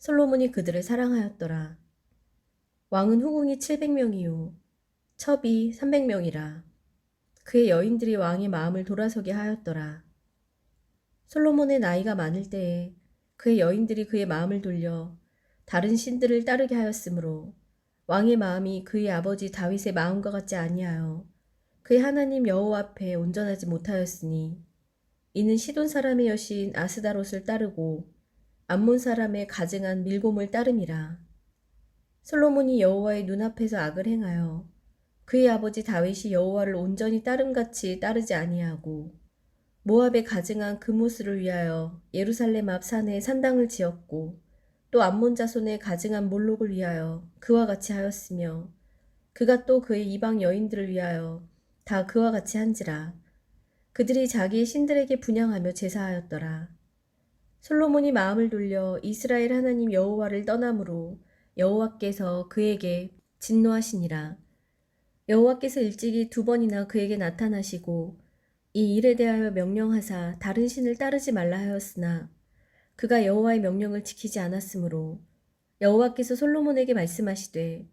솔로몬이 그들을 사랑하였더라. 왕은 후궁이 700명이요 첩이 300명이라. 그의 여인들이 왕의 마음을 돌아서게 하였더라. 솔로몬의 나이가 많을 때에 그의 여인들이 그의 마음을 돌려 다른 신들을 따르게 하였으므로 왕의 마음이 그의 아버지 다윗의 마음과 같지 아니하여 그의 하나님 여호와 앞에 온전하지 못하였으니 이는 시돈 사람의 여신 아스다롯을 따르고 암몬 사람의 가증한 밀곰을 따름이라. 솔로몬이 여호와의 눈앞에서 악을 행하여 그의 아버지 다윗이 여호와를 온전히 따름같이 따르지 아니하고 모압의 가증한 그모스를 위하여 예루살렘 앞 산에 산당을 지었고 또 암몬 자손의 가증한 몰록을 위하여 그와 같이 하였으며 그가 또 그의 이방 여인들을 위하여 다 그와 같이 한지라 그들이 자기의 신들에게 분양하며 제사하였더라. 솔로몬이 마음을 돌려 이스라엘 하나님 여호와를 떠남으로 여호와께서 그에게 진노하시니라. 여호와께서 일찍이 두 번이나 그에게 나타나시고 이 일에 대하여 명령하사 다른 신을 따르지 말라 하였으나 그가 여호와의 명령을 지키지 않았으므로 여호와께서 솔로몬에게 말씀하시되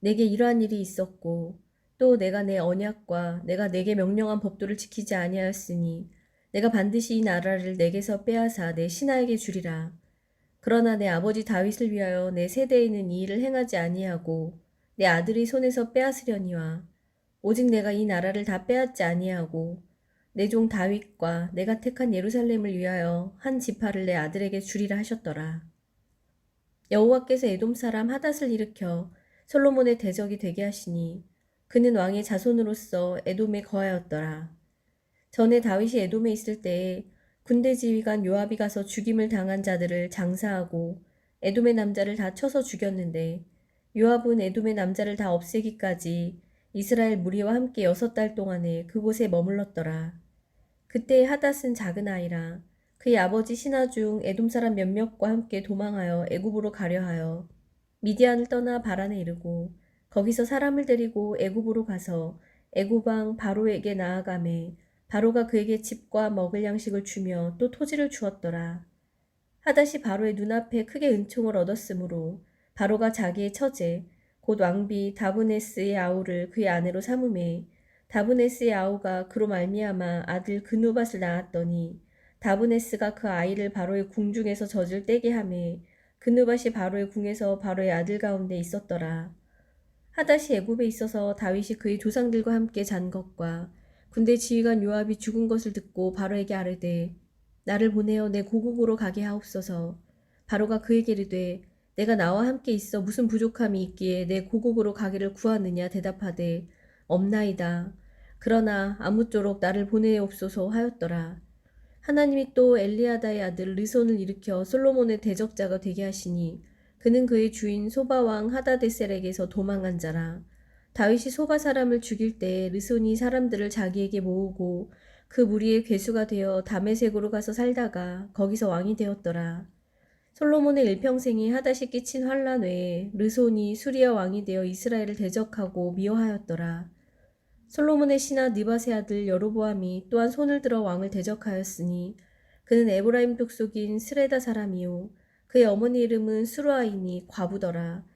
내게 이러한 일이 있었고 또 내가 내 언약과 내가 내게 명령한 법도를 지키지 아니하였으니 내가 반드시 이 나라를 내게서 빼앗아 내 신하에게 주리라. 그러나 내 아버지 다윗을 위하여 내 세대에는 이 일을 행하지 아니하고 내 아들의 손에서 빼앗으려니와 오직 내가 이 나라를 다 빼앗지 아니하고 내 종 다윗과 내가 택한 예루살렘을 위하여 한 지파를 내 아들에게 주리라 하셨더라. 여호와께서 에돔 사람 하닷을 일으켜 솔로몬의 대적이 되게 하시니 그는 왕의 자손으로서 에돔에 거하였더라. 전에 다윗이 에돔에 있을 때에 군대 지휘관 요압이 가서 죽임을 당한 자들을 장사하고 에돔의 남자를 다 쳐서 죽였는데 요압은 에돔의 남자를 다 없애기까지 이스라엘 무리와 함께 여섯 달 동안에 그곳에 머물렀더라. 그때 하닷은 작은 아이라 그의 아버지 신하 중 에돔 사람 몇몇과 함께 도망하여 애굽으로 가려 하여 미디안을 떠나 바란에 이르고 거기서 사람을 데리고 애굽으로 가서 애굽 왕 바로에게 나아가매 바로가 그에게 집과 먹을 양식을 주며 또 토지를 주었더라. 하닷이 바로의 눈앞에 크게 은총을 얻었으므로 바로가 자기의 처제 곧 왕비 다브네스의 아우를 그의 아내로 삼음해 다브네스의 아우가 그로 말미암아 아들 그누밧을 낳았더니 다브네스가 그 아이를 바로의 궁중에서 젖을 떼게 하매 그누밧이 바로의 궁에서 바로의 아들 가운데 있었더라. 하닷이 애굽에 있어서 다윗이 그의 조상들과 함께 잔 것과 군대 지휘관 요압이 죽은 것을 듣고 바로에게 아뢰되 나를 보내어 내 고국으로 가게 하옵소서. 바로가 그에게 이르되 내가 나와 함께 있어 무슨 부족함이 있기에 내 고국으로 가기를 구하느냐 대답하되 없나이다. 그러나 아무쪼록 나를 보내옵소서 하였더라. 하나님이 또 엘리아다의 아들 르손을 일으켜 솔로몬의 대적자가 되게 하시니 그는 그의 주인 소바왕 하다데셀에게서 도망한 자라. 다윗이 소바 사람을 죽일 때 르손이 사람들을 자기에게 모으고 그 무리의 괴수가 되어 다메색으로 가서 살다가 거기서 왕이 되었더라. 솔로몬의 일평생이 하다시 끼친 환란 외에 르손이 수리아 왕이 되어 이스라엘을 대적하고 미워하였더라. 솔로몬의 신하 느바세 아들 여로보암이 또한 손을 들어 왕을 대적하였으니 그는 에브라임 족속인 스레다 사람이요 그의 어머니 이름은 수루아이니 과부더라.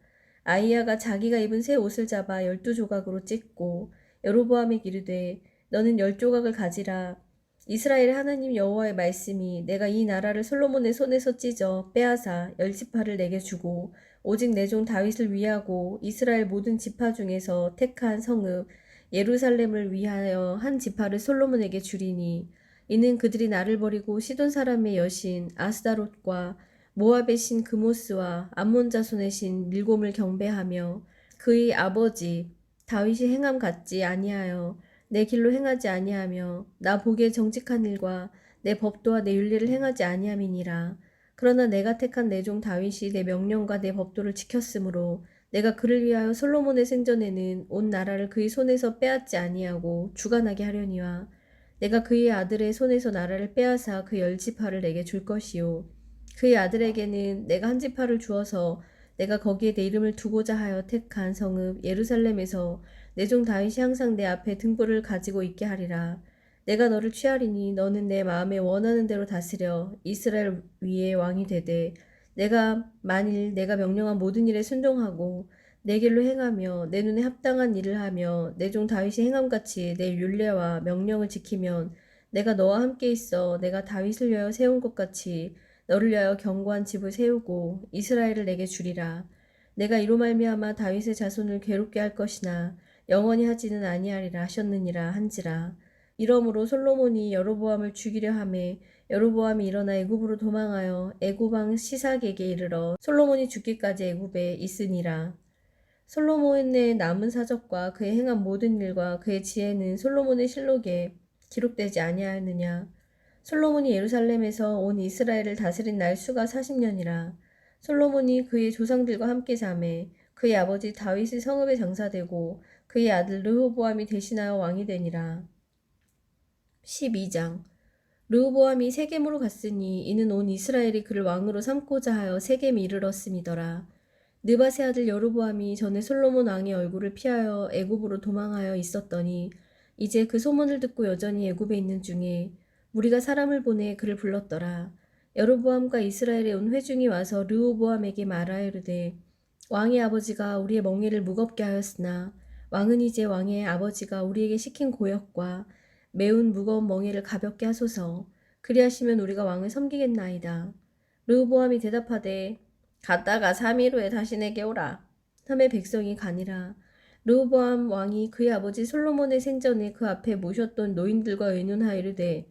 아이야가 자기가 입은 새 옷을 잡아 열두 조각으로 찢고 여로보암에게 이르되 너는 열 조각을 가지라. 이스라엘의 하나님 여호와의 말씀이 내가 이 나라를 솔로몬의 손에서 찢어 빼앗아 열 지파를 내게 주고 오직 내 종 다윗을 위하고 이스라엘 모든 지파 중에서 택한 성읍 예루살렘을 위하여 한 지파를 솔로몬에게 주리니 이는 그들이 나를 버리고 시돈 사람의 여신 아스다롯과 모압의 신 그모스와 암몬 자손의 신 밀곰을 경배하며 그의 아버지 다윗이 행함 같지 아니하여 내 길로 행하지 아니하며 나 보기에 정직한 일과 내 법도와 내 윤리를 행하지 아니함이니라. 그러나 내가 택한 내 종 다윗이 내 명령과 내 법도를 지켰으므로 내가 그를 위하여 솔로몬의 생전에는 온 나라를 그의 손에서 빼앗지 아니하고 주관하게 하려니와 내가 그의 아들의 손에서 나라를 빼앗아 그 열 지파를 내게 줄 것이요 그의 아들에게는 내가 한 지파를 주어서 내가 거기에 내 이름을 두고자 하여 택한 성읍 예루살렘에서 내 종 다윗이 항상 내 앞에 등불을 가지고 있게 하리라. 내가 너를 취하리니 너는 내 마음에 원하는 대로 다스려 이스라엘 위에 왕이 되되 내가 만일 내가 명령한 모든 일에 순종하고 내 길로 행하며 내 눈에 합당한 일을 하며 내 종 다윗이 행함같이 내 율례와 명령을 지키면 내가 너와 함께 있어 내가 다윗을 위하여 세운 것 같이 너를 위하여 견고한 집을 세우고 이스라엘을 내게 주리라 내가 이로 말미암아 다윗의 자손을 괴롭게 할 것이나 영원히 하지는 아니하리라 하셨느니라 한지라 이러므로 솔로몬이 여로보암을 죽이려 하매 여로보암이 일어나 애굽으로 도망하여 애굽 왕 시삭에게 이르러 솔로몬이 죽기까지 애굽에 있으니라. 솔로몬의 남은 사적과 그의 행한 모든 일과 그의 지혜는 솔로몬의 실록에 기록되지 아니하였느냐. 솔로몬이 예루살렘에서 온 이스라엘을 다스린 날 수가 40년이라. 솔로몬이 그의 조상들과 함께 잠에 그의 아버지 다윗의 성읍에 장사되고 그의 아들 르호보암이 대신하여 왕이 되니라. 12장 르호보암이 세겜으로 갔으니 이는 온 이스라엘이 그를 왕으로 삼고자 하여 세겜에 이르렀음이더라. 느바세 아들 여로보암이 전에 솔로몬 왕의 얼굴을 피하여 애굽으로 도망하여 있었더니 이제 그 소문을 듣고 여전히 애굽에 있는 중에 우리가 사람을 보내 그를 불렀더라. 여로보암과 이스라엘의 온 회중이 와서 르호보암에게 말하이르되 왕의 아버지가 우리의 멍에를 무겁게 하였으나 왕은 이제 왕의 아버지가 우리에게 시킨 고역과 매운 무거운 멍에를 가볍게 하소서. 그리하시면 우리가 왕을 섬기겠나이다. 르호보암이 대답하되 갔다가 3일 후에 다시 내게 오라. 삼의 백성이 가니라. 르호보암 왕이 그의 아버지 솔로몬의 생전에 그 앞에 모셨던 노인들과 의논하이르되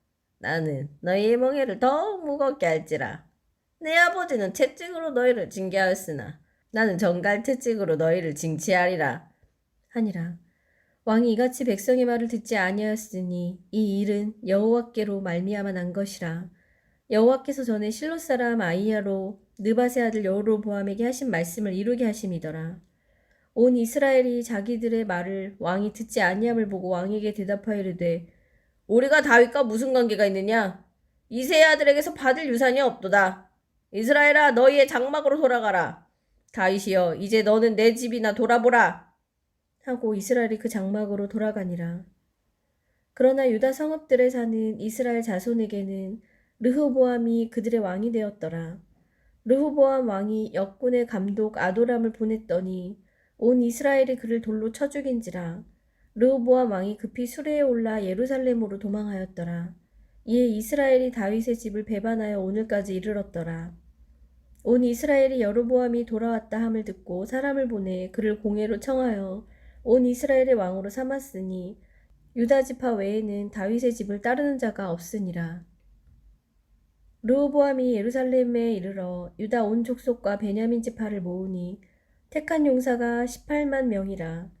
나는 너희의 멍에를 더욱 무겁게 할지라. 내 아버지는 채찍으로 너희를 징계하였으나 나는 정갈 채찍으로 너희를 징치하리라. 하니라. 왕이 이같이 백성의 말을 듣지 아니하였으니 이 일은 여호와께로 말미암아 난 것이라. 여호와께서 전에 실로 사람 아이야로 느바세 아들 여로보암에게 하신 말씀을 이루게 하심이더라. 온 이스라엘이 자기들의 말을 왕이 듣지 아니함을 보고 왕에게 대답하이르되 우리가 다윗과 무슨 관계가 있느냐? 이세의 아들에게서 받을 유산이 없도다. 이스라엘아 너희의 장막으로 돌아가라. 다윗이여 이제 너는 내 집이나 돌아보라. 하고 이스라엘이 그 장막으로 돌아가니라. 그러나 유다 성읍들에 사는 이스라엘 자손에게는 르호보암이 그들의 왕이 되었더라. 르호보암 왕이 역군의 감독 아도람을 보냈더니 온 이스라엘이 그를 돌로 쳐 죽인지라 르호보암 왕이 급히 수레에 올라 예루살렘으로 도망하였더라. 이에 이스라엘이 다윗의 집을 배반하여 오늘까지 이르렀더라. 온 이스라엘이 여로보암이 돌아왔다 함을 듣고 사람을 보내 그를 공회로 청하여 온 이스라엘의 왕으로 삼았으니 유다 지파 외에는 다윗의 집을 따르는 자가 없으니라. 르호보암이 예루살렘에 이르러 유다 온 족속과 베냐민 지파를 모으니 택한 용사가 18만 명이라.